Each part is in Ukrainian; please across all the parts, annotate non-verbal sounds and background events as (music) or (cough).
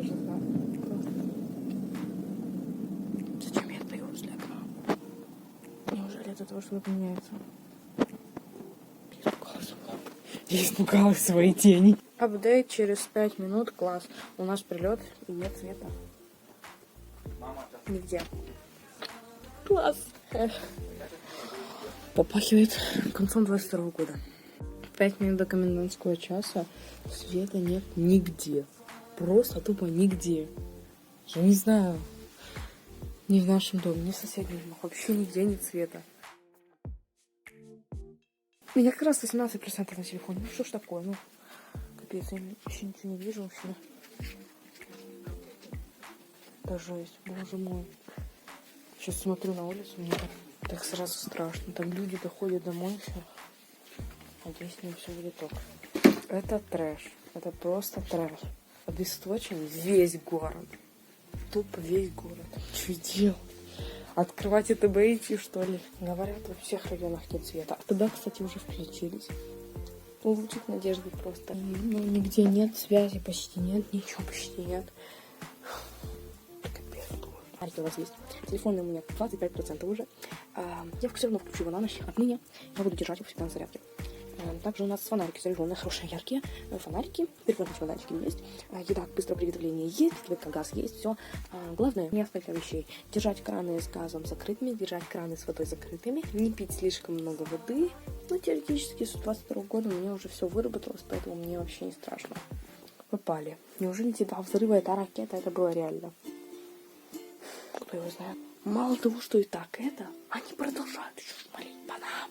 тоже знаю. Зачем я его взлякала? Неужели это того, что поменяется? Испугалась. Я испугалась своей тени. Апдейт через 5 минут. Класс. У нас прилет и нет света. Нигде. Класс. Эх. Попахивает концом 22 года. 5 минут до комендантского часа. Света нет нигде. Просто тупо нигде. Я не знаю. Ни в нашем доме, ни в соседнем доме. Вообще нигде нет света. У меня как раз 18% на телефоне. Ну что ж такое, ну. Капец, я вообще ничего не вижу вообще. Да жесть, боже мой. Сейчас смотрю на улицу, мне так, так сразу страшно. Там люди доходят домой все. Надеюсь, не все будет ок. Это трэш. Это просто трэш. Обесточен весь город. Тупо весь город. Что делать? Открывать ИТБ идти, что ли? Говорят, во всех районах нет света. А туда, кстати, уже включились. Лучик надежды просто. Ну, нигде нет связи, почти нет, ничего почти нет. Фонарики у вас есть. Телефон у меня 25% уже. А, я все равно включу его на ночь. Отныне я буду держать его всегда на зарядке. А, Также у нас фонарики заряженные, хорошие, яркие э, фонарики. Перевернуть фонарики есть. А, Еда быстрого приготовления есть, газ есть, все. Главное, несколько вещей. Держать краны с газом закрытыми, держать краны с водой закрытыми, не пить слишком много воды. Ну, теоретически с 22 года у меня уже все выработалось, поэтому мне вообще не страшно. Попали. Неужели те два взрыва, это ракета, это было реально? Кто его знает? Мало того, что и так это, они продолжают еще шмалить по нам.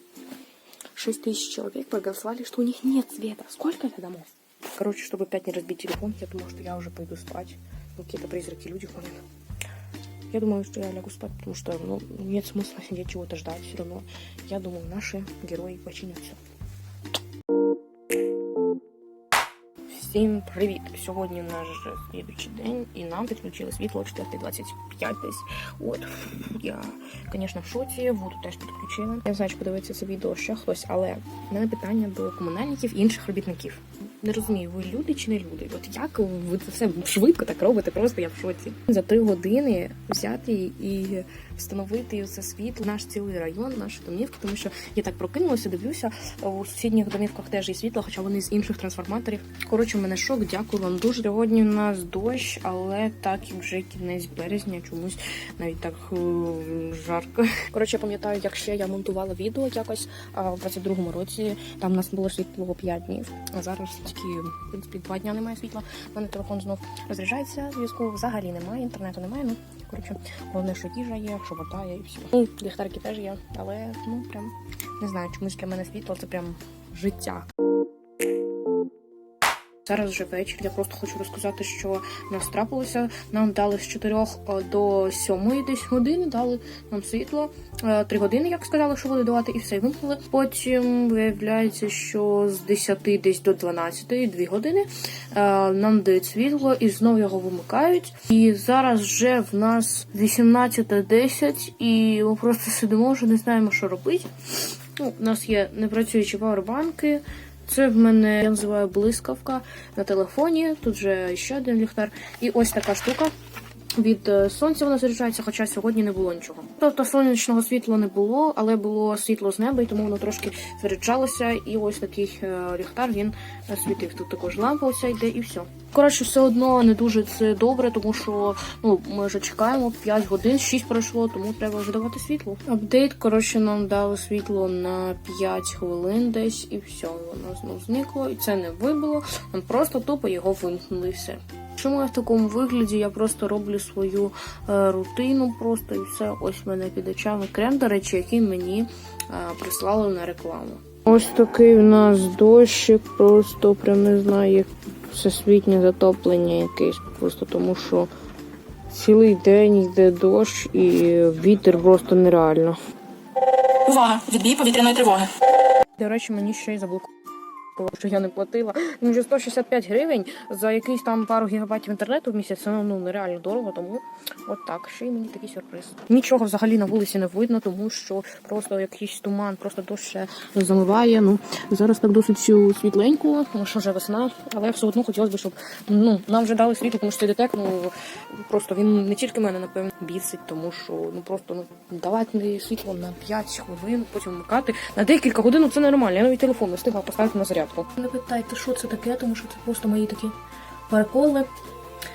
6 тысяч человек проголосовали, что у них нет света. Сколько это домов? Короче, чтобы опять не разбить телефон, я думаю, что я уже пойду спать. Ну, какие-то призраки люди ходят. Я думаю, что я лягу спать, потому что ну, нет смысла сидеть чего-то ждать все равно. Я думаю, наши герои починят все. Всім привіт! Сьогодні наш же слідуючий день, і нам підключили світло 4.25 десь. От (laughs) я, звісно, в шоці, воду теж підключили. Я знаю, чи подивитися це відео ще хтось, але в мене питання до комунальників і інших робітників. Не розумію, ви люди чи не люди? От як ви це все швидко так робите? Просто я в шоці. За три години взяти і встановити це світло, наш цілий район, нашу домівку, тому що я так прокинулася, дивлюся. У сусідніх домівках теж є світло, хоча вони з інших трансформаторів. Коротше, у мене шок. Дякую вам дуже. Сьогодні у нас дощ, але так як вже кінець березня, чомусь навіть так е, жарко. (laughs) Коротше, я пам'ятаю, як ще я монтувала відео якось а, в 22-му році. Там у нас було світло 5 днів. А зараз тільки в принципі 2 дня немає світла. У мене телефон знов розряджається. Зв'язку взагалі немає, інтернету немає. Ну коротше, головне, що їжа є, що вода є і все. Ну, ліхтарики теж є, але ну прям не знаю, чомусь для мене світло це прям життя. Зараз вже вечір. Я просто хочу розказати, що нас трапилося. Нам дали з 4 до 7 десь години, дали нам світло. Е, Три години, як сказали, що буде давати, і все вимкнули. Потім виявляється, що з 10 десь до 12, 2 години е, нам дають світло і знову його вимикають. І зараз вже в нас 18.10 і ми просто сидимо, вже не знаємо, що робити. Ну, у нас є непрацюючі павербанки. Це в мене я називаю блискавка на телефоні. Тут вже ще один ліхтар. І ось така штука. Від е, сонця вона заряджається, хоча сьогодні не було нічого. Тобто сонячного світла не було, але було світло з неба, і тому воно трошки заряджалося. І ось такий е, ліхтар він е, світив. Тут також лампа оця йде і все. Коротше, все одно не дуже це добре, тому що ну ми вже чекаємо 5 годин, 6 пройшло, тому треба вже давати світло. Апдейт, коротше, нам дали світло на 5 хвилин десь, і все, воно знов зникло, і це не вибило. Нам просто тупо його вимкнули все. Чому я в такому вигляді? Я просто роблю свою е, рутину, просто і все. Ось в мене під очами крем, до речі, який мені е, прислали на рекламу. Ось такий у нас дощик, просто прям не знаю, як всесвітнє затоплення якесь. Просто тому що цілий день йде дощ і вітер просто нереально. Увага! Відбій повітряної тривоги. До речі, мені ще й заблокували сказала, що я не платила. Ну, вже 165 гривень за якийсь там пару гігабайтів інтернету в місяць. Це ну нереально дорого, тому от так. Ще й мені такий сюрприз. Нічого взагалі на вулиці не видно, тому що просто якийсь туман, просто дощ ще замиває. Ну зараз так досить світленько, тому що вже весна, але все одно хотілося б, щоб ну нам вже дали світло, тому що цей детек, ну просто він не тільки мене напевно бісить, тому що ну просто ну давати світло на 5 хвилин, потім вмикати на декілька годин. ну, Це нормально. Я навіть телефон не встигла поставити на зарядку. Не питайте, що це таке, тому що це просто мої такі переколи.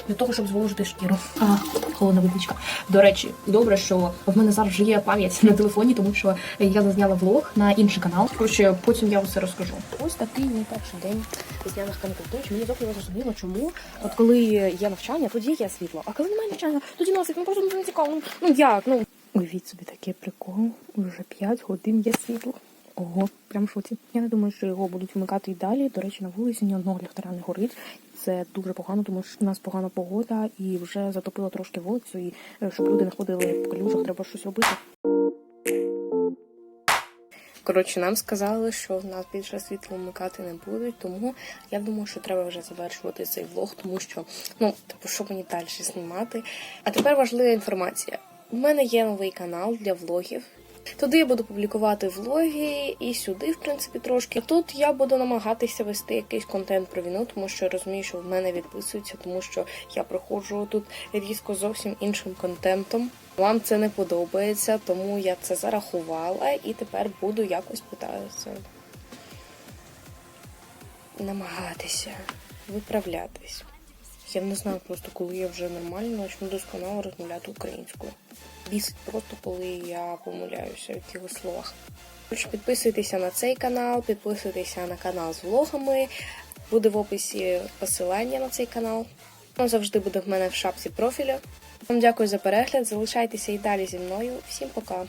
Для того, щоб зволожити шкіру. А, холодна водичка. До речі, добре, що в мене зараз вже є пам'ять на телефоні, тому що я зазняла влог на інший канал. Коротше, потім я все розкажу. Ось такий мій перший день весняних канікул. Тож мені зовсім не зрозуміло, чому. От коли є навчання, тоді є світло. А коли немає навчання, тоді носить, ну просто не цікаво. Ну, ну як? Ну уявіть собі такий прикол. Уже 5 годин є світло. Ого, прям в шоці. Я не думаю, що його будуть вмикати і далі. До речі, на вулиці ні одного ліхтаря не горить. Це дуже погано, тому що у нас погана погода і вже затопило трошки вулицю. І е, щоб люди не ходили по калюжах, треба щось робити. Коротше, нам сказали, що в нас більше світло вмикати не будуть, тому я думаю, що треба вже завершувати цей влог, тому що ну типу, що мені далі знімати. А тепер важлива інформація. У мене є новий канал для влогів. Туди я буду публікувати влоги і сюди, в принципі, трошки. Тут я буду намагатися вести якийсь контент про війну, тому що я розумію, що в мене відписуються, тому що я проходжу тут різко зовсім іншим контентом. Вам це не подобається, тому я це зарахувала і тепер буду якось питатися намагатися виправлятись. Я не знаю просто, коли я вже нормально почну досконало розмовляти українською. Бісить просто, коли я помиляюся в якихось словах. Тож підписуйтеся на цей канал, підписуйтеся на канал з влогами. Буде в описі посилання на цей канал. Воно завжди буде в мене в шапці профілю. Вам дякую за перегляд. Залишайтеся і далі зі мною. Всім пока!